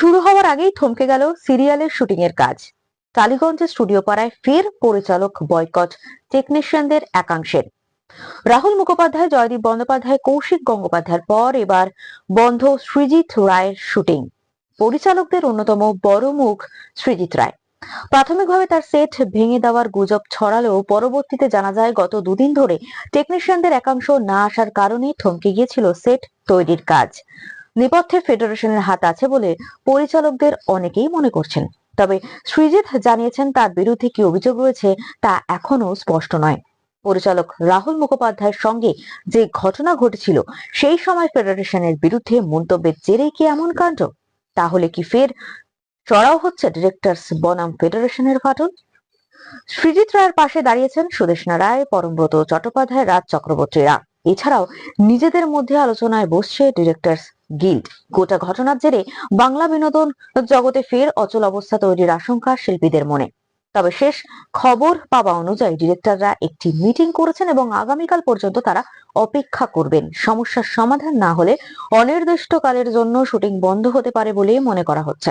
শুরু হওয়ার আগেই থমকে গেল সিরিয়ালের শুটিং এর কাজ। টালিগঞ্জের স্টুডিও পাড়ায় ফের পরিচালক বয়কট টেকনিশিয়ানদের একাংশের। রাহুল মুখোপাধ্যায়, জয়দীপ বন্দ্যোপাধ্যায়, কৌশিক গঙ্গোপাধ্যায়ের পর এবার বন্ধ সৃজিত রায়ের শুটিং। পরিচালকদের অন্যতম বড় মুখ সৃজিত রায়। প্রাথমিকভাবে তার সেট ভেঙে দেওয়ার গুজব ছড়ালেও পরবর্তীতে জানা যায়, গত দুদিন ধরে টেকনিশিয়ানদের একাংশ না আসার কারণে থমকে গিয়েছিল সেট তৈরির কাজ। নেপথ্যে ফেডারেশনের হাত আছে বলে পরিচালকদের অনেকেই মনে করছেন। তবে সৃজিত জানিয়েছেন, তার বিরুদ্ধে কি অভিযোগ রয়েছে তা এখনও স্পষ্ট নয়। পরিচালক রাহুল মুখোপাধ্যায়ের সঙ্গে যে ঘটনা ঘটেছিল, সেই সময় ফেডারেশনের বিরুদ্ধে মন্তব্যের জেরেই কি এমন কাণ্ড? তাহলে কি ফের চড়াও হচ্ছে ডিরেক্টরস বনাম ফেডারেশনের ফাটল? সৃজিত রায়ের পাশে দাঁড়িয়েছেন সুদেশনা রায় পরমব্রত চট্টোপাধ্যায়, রাজ চক্রবর্তীরা। এছাড়াও নিজেদের মধ্যে আলোচনায় বসছে ডিরেক্টরস গিল্ড গোটা ঘটনার জেরে বাংলা বিনোদন জগতে ফের অচল অবস্থা তৈরির আশঙ্কা শিল্পীদের মনে। তবে শেষ খবর পাওয়া অনুযায়ী ডিরেক্টররা একটি মিটিং করেছেন এবং আগামীকাল পর্যন্ত তারা অপেক্ষা করবেন। সমস্যার সমাধান না হলে অনির্দিষ্টকালের জন্য শুটিং বন্ধ হতে পারে বলে মনে করা হচ্ছে।